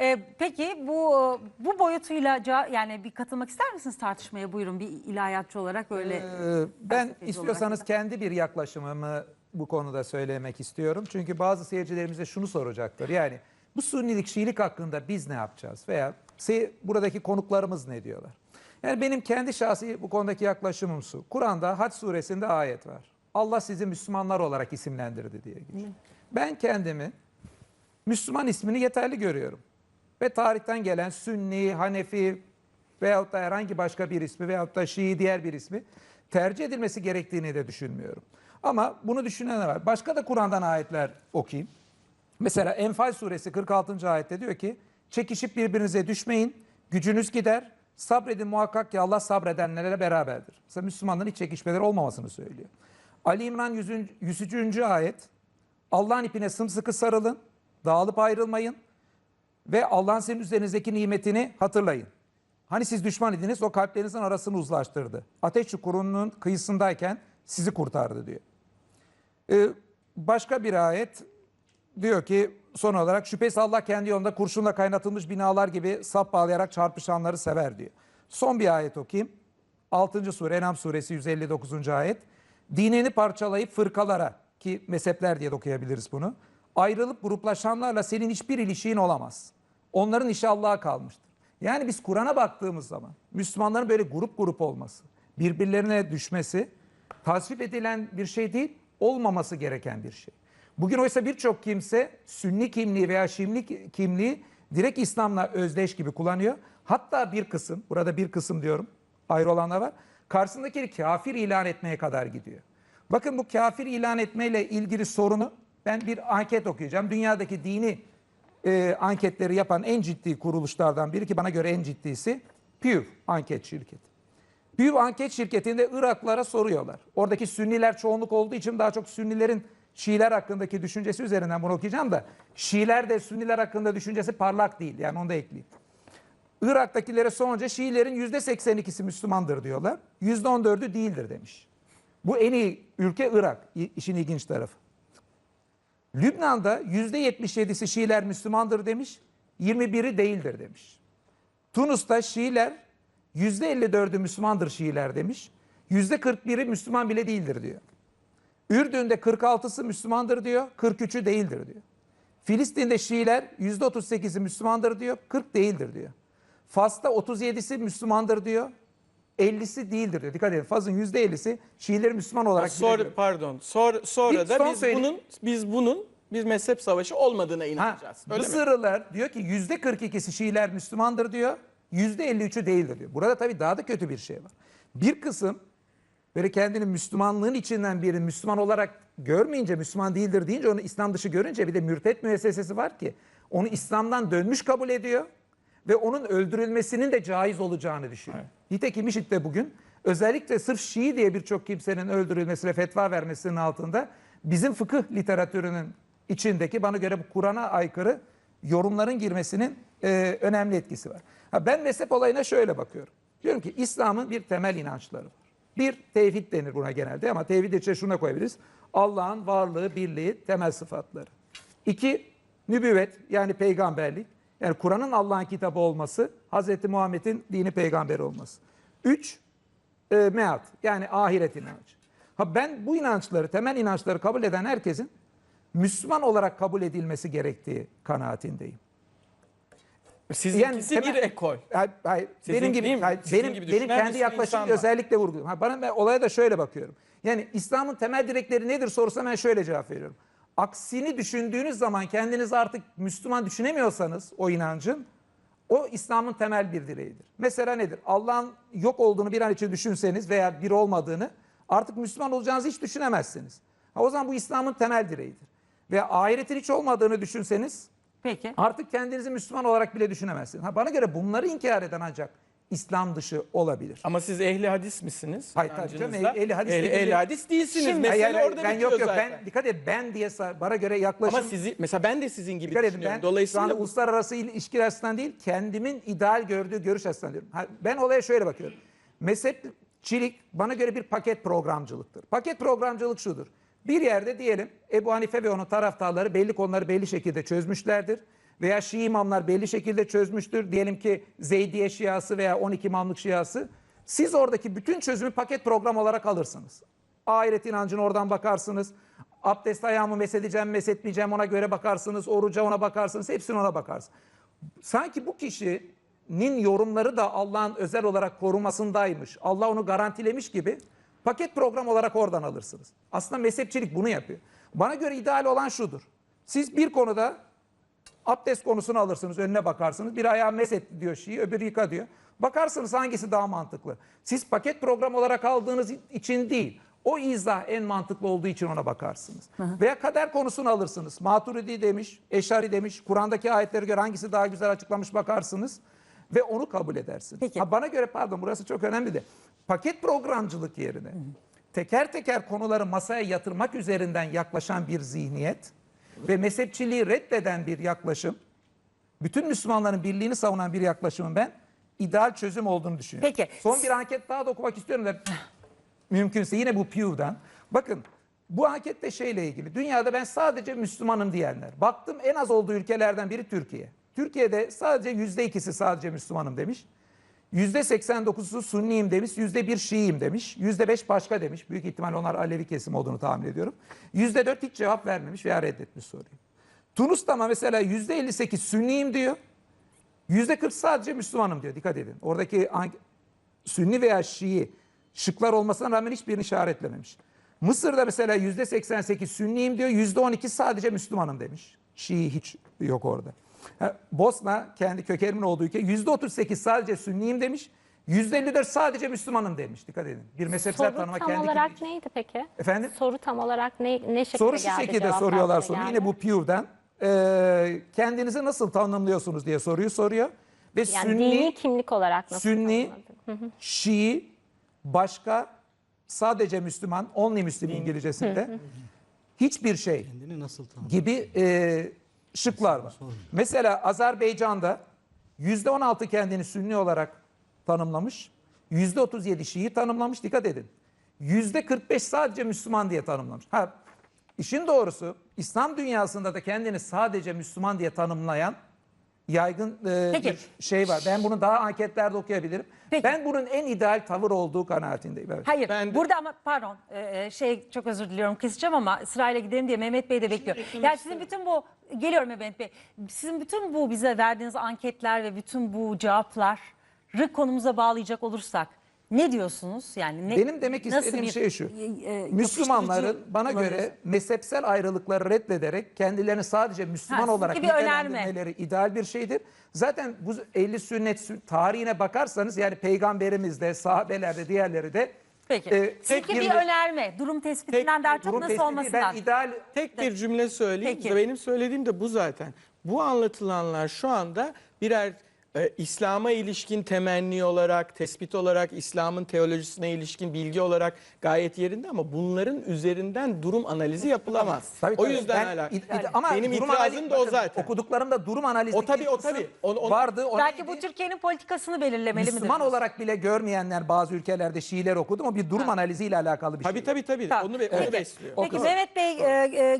Ee, peki bu bu boyutuyla ca- yani bir katılmak ister misiniz tartışmaya? Buyurun bir ilahiyatçı olarak böyle. Ee, ben felsefeci istiyorsanız olarak. kendi bir yaklaşımımı bu konuda söylemek istiyorum. Çünkü bazı seyircilerimize şunu soracaktır. Yani bu Sünnilik, Şiilik hakkında biz ne yapacağız? Veya se- buradaki konuklarımız ne diyorlar? Yani benim kendi şahsi bu konudaki yaklaşımım şu. Kur'an'da Hac suresinde ayet var. Allah sizi Müslümanlar olarak isimlendirdi diye geçiyor. Ben kendimi Müslüman ismini yeterli görüyorum. Ve tarihten gelen Sünni, Hanefi veyahut da herhangi başka bir ismi veyahut da Şii diğer bir ismi tercih edilmesi gerektiğini de düşünmüyorum. Ama bunu düşünenler var. Başka da Kur'an'dan ayetler okuyayım. Mesela Enfal suresi 46. ayette diyor ki çekişip birbirinize düşmeyin, gücünüz gider, sabredin muhakkak ki Allah sabredenlerle beraberdir. Mesela Müslümanların hiç çekişmeleri olmamasını söylüyor. Ali İmran 100. 103. ayet Allah'ın ipine sımsıkı sarılın, dağılıp ayrılmayın ve Allah'ın sizin üzerinizdeki nimetini hatırlayın. Hani siz düşman idiniz o kalplerinizin arasını uzlaştırdı. Ateş çukurunun kıyısındayken sizi kurtardı diyor. Ee, başka bir ayet diyor ki son olarak şüphesiz Allah kendi yolunda kurşunla kaynatılmış binalar gibi sap bağlayarak çarpışanları sever diyor. Son bir ayet okuyayım. 6. sure Enam suresi 159. ayet. Dinini parçalayıp fırkalara ki mezhepler diye de okuyabiliriz bunu. Ayrılıp gruplaşanlarla senin hiçbir ilişkin olamaz. Onların işi Allah'a kalmıştır. Yani biz Kur'an'a baktığımız zaman Müslümanların böyle grup grup olması, birbirlerine düşmesi tasvip edilen bir şey değil, olmaması gereken bir şey. Bugün oysa birçok kimse Sünni kimliği veya Şimli kimliği direkt İslam'la özdeş gibi kullanıyor. Hatta bir kısım, burada bir kısım diyorum, ayrı olanlar var. Karşısındaki kafir ilan etmeye kadar gidiyor. Bakın bu kafir ilan etmeyle ilgili sorunu ben bir anket okuyacağım. Dünyadaki dini e, anketleri yapan en ciddi kuruluşlardan biri ki bana göre en ciddisi Pew anket şirketi. Pew anket şirketinde Iraklara soruyorlar. Oradaki Sünniler çoğunluk olduğu için daha çok Sünnilerin Şiiler hakkındaki düşüncesi üzerinden bunu okuyacağım da Şiiler de Sünniler hakkında düşüncesi parlak değil. Yani onu da ekleyeyim. Irak'takilere sorunca Şiilerin %82'si Müslümandır diyorlar. %14'ü değildir demiş. Bu en iyi ülke Irak. İşin ilginç tarafı. Lübnan'da %77'si Şiiler Müslümandır demiş. 21'i değildir demiş. Tunus'ta Şiiler %54'ü Müslümandır Şiiler demiş. %41'i Müslüman bile değildir diyor. Ürdün'de 46'sı Müslümandır diyor, 43'ü değildir diyor. Filistin'de Şiiler %38'i Müslümandır diyor, 40 değildir diyor. Fas'ta 37'si Müslümandır diyor, 50'si değildir diyor. Dikkat edin Fas'ın %50'si Şiileri Müslüman olarak Sonra bilebiliyor. pardon. Sonra sonra Bir da son biz söyleyeyim. bunun biz bunun bir mezhep savaşı olmadığına Ha, inanacağız. Öyle mi? Mısırlılar diyor ki yüzde 42'si Şiiler Müslümandır diyor. Yüzde 53'ü değildir diyor. Burada tabii daha da kötü bir şey var. Bir kısım böyle kendini Müslümanlığın içinden biri Müslüman olarak görmeyince Müslüman değildir deyince onu İslam dışı görünce bir de mürtet müessesesi var ki onu İslam'dan dönmüş kabul ediyor ve onun öldürülmesinin de caiz olacağını düşünüyor. Nitekim IŞİD'de bugün özellikle sırf Şii diye birçok kimsenin öldürülmesi ve fetva vermesinin altında bizim fıkıh literatürünün içindeki bana göre bu Kur'an'a aykırı yorumların girmesinin e, önemli etkisi var. Ha, ben mezhep olayına şöyle bakıyorum. Diyorum ki İslam'ın bir temel inançları var. Bir tevhid denir buna genelde ama tevhid içine şuna koyabiliriz. Allah'ın varlığı, birliği, temel sıfatları. İki, nübüvvet yani peygamberlik. Yani Kur'an'ın Allah'ın kitabı olması, Hz. Muhammed'in dini peygamber olması. Üç, e, meat yani ahiret inancı. Ha ben bu inançları, temel inançları kabul eden herkesin Müslüman olarak kabul edilmesi gerektiği kanaatindeyim. Sizinkisi Yani temel- bir ekol. Hayır, hayır. Sizin benim gibi hayır, Sizin benim gibi benim kendi yaklaşımı özellikle vurguluyorum. Ha, bana ben olaya da şöyle bakıyorum. Yani İslam'ın temel direkleri nedir sorusuna ben şöyle cevap veriyorum. Aksini düşündüğünüz zaman kendinizi artık Müslüman düşünemiyorsanız o inancın o İslam'ın temel bir direğidir. Mesela nedir? Allah'ın yok olduğunu bir an için düşünseniz veya bir olmadığını artık Müslüman olacağınızı hiç düşünemezsiniz. Ha, o zaman bu İslam'ın temel direğidir. Ve ahiretin hiç olmadığını düşünseniz Peki. Artık kendinizi Müslüman olarak bile düşünemezsiniz. Ha, bana göre bunları inkar eden ancak İslam dışı olabilir. Ama siz ehli hadis misiniz? Hayır, tabii canım, İnancınızda. ehli hadis ehli, ehli hadis değilsiniz. Şimdi- Mesele Hayır, orada ben yok yok zaten. ben dikkat et ben diye bana göre yaklaşım Ama sizi mesela ben de sizin gibi dikkat edin düşünüyorum. ben şu Dolayısıyla anda bu- uluslararası ilişkiler açısından değil kendimin ideal gördüğü görüş açısından diyorum. Ben olaya şöyle bakıyorum. Mezhepçilik bana göre bir paket programcılıktır. Paket programcılık şudur. Bir yerde diyelim Ebu Hanife ve onun taraftarları belli konuları belli şekilde çözmüşlerdir. Veya Şii imamlar belli şekilde çözmüştür. Diyelim ki Zeydiye Şiası veya 12 imamlık Şiası. Siz oradaki bütün çözümü paket program olarak alırsınız. Ahiret inancına oradan bakarsınız. Abdest ayağımı mesedeceğim, mesetmeyeceğim ona göre bakarsınız. Oruca ona bakarsınız. Hepsine ona bakarsınız. Sanki bu kişinin yorumları da Allah'ın özel olarak korumasındaymış. Allah onu garantilemiş gibi paket program olarak oradan alırsınız. Aslında mezhepçilik bunu yapıyor. Bana göre ideal olan şudur. Siz bir konuda abdest konusunu alırsınız, önüne bakarsınız. Bir ayağı meset diyor Şii, öbürü yıka diyor. Bakarsınız hangisi daha mantıklı. Siz paket program olarak aldığınız için değil, o izah en mantıklı olduğu için ona bakarsınız. Veya kader konusunu alırsınız. Maturidi demiş, Eşari demiş, Kur'an'daki ayetlere göre hangisi daha güzel açıklamış bakarsınız ve onu kabul edersiniz. Peki. Ha, bana göre pardon burası çok önemli de paket programcılık yerine teker teker konuları masaya yatırmak üzerinden yaklaşan bir zihniyet ve mezhepçiliği reddeden bir yaklaşım, bütün Müslümanların birliğini savunan bir yaklaşımın ben ideal çözüm olduğunu düşünüyorum. Peki. Son bir anket daha da okumak istiyorum da mümkünse yine bu Pew'dan. Bakın bu ankette şeyle ilgili. Dünyada ben sadece Müslümanım diyenler. Baktım en az olduğu ülkelerden biri Türkiye. Türkiye'de sadece yüzde ikisi sadece Müslümanım demiş. Yüzde 89'u Sunniyim demiş, yüzde bir Şiiyim demiş, yüzde beş başka demiş. Büyük ihtimal onlar Alevi kesim olduğunu tahmin ediyorum. Yüzde dört hiç cevap vermemiş veya reddetmiş soruyu. Tunus'ta ama mesela yüzde 58 Sünniyim diyor. Yüzde 40 sadece Müslümanım diyor. Dikkat edin. Oradaki Sünni veya Şii şıklar olmasına rağmen hiçbirini işaretlememiş. Mısır'da mesela yüzde 88 Sünniyim diyor. Yüzde 12 sadece Müslümanım demiş. Şii hiç yok orada. Bosna kendi kökenimin olduğu ülke yüzde 38 sadece Sünniyim demiş. Yüzde 54 sadece Müslümanım demiş. Dikkat edin. Bir mezhepsel Soru tanıma tam kendi olarak neydi peki? Efendim? Soru tam olarak ne, ne şekilde Soru şu geldi? şekilde soruyorlar soruyu. geldi? Yine bu Pew'den. Ee, kendinizi nasıl tanımlıyorsunuz diye soruyu soruyor. Ve Yani Sünni, dini kimlik olarak nasıl Sünni? Şii, başka sadece Müslüman, only Müslüm İngilizcesinde hiçbir şey Kendini nasıl gibi e, şıklar var. Mesela Azerbaycan'da yüzde 16 kendini Sünni olarak tanımlamış, yüzde 37 Şii tanımlamış. Dikkat edin. Yüzde 45 sadece Müslüman diye tanımlamış. Ha, işin doğrusu İslam dünyasında da kendini sadece Müslüman diye tanımlayan yaygın e, Peki. bir şey var. Ben bunu daha anketlerde okuyabilirim. Peki. Ben bunun en ideal tavır olduğu kanaatindeyim. Evet. Hayır. Ben de- burada ama pardon e, şey çok özür diliyorum keseceğim ama sırayla gidelim diye Mehmet Bey de bekliyor. Yani sizin bütün bu geliyorum Mehmet Bey. Sizin bütün bu bize verdiğiniz anketler ve bütün bu cevapları konumuza bağlayacak olursak ne diyorsunuz? Yani ne, Benim demek nasıl istediğim bir, şey şu. e, e, Müslümanların bana göre mezhepsel ayrılıkları reddederek kendilerini sadece Müslüman Ha, olarak nitelendirmeleri ideal bir şeydir. Zaten bu 50 sünnet sü- tarihine bakarsanız yani peygamberimiz de sahabeler de diğerleri de Peki. e, Sizinki bir bir- önerme. Durum tespitinden daha çok durum nasıl olması ben lazım? ideal Tek bir cümle söyleyeyim. Peki. Benim söylediğim de bu zaten. Bu anlatılanlar şu anda birer e, İslam'a ilişkin temenni olarak, tespit olarak, İslam'ın teolojisine ilişkin bilgi olarak gayet yerinde ama bunların üzerinden durum analizi yapılamaz. Tabii, o tabii. yüzden Ben hala. id- id- ama benim durum itirazım analizi- da o bakın, zaten. Okuduklarımda durum analizi O tabii, o tabii. Onu- onu- vardı. O Belki neydi? bu Türkiye'nin politikasını belirlemeli Müslüman midir? olarak bile görmeyenler bazı ülkelerde Şiiler okudum ama bir durum analiziyle alakalı bir şey. Tabii tabii tabii. Onu, onu besliyor. Peki. Mehmet Bey e, e,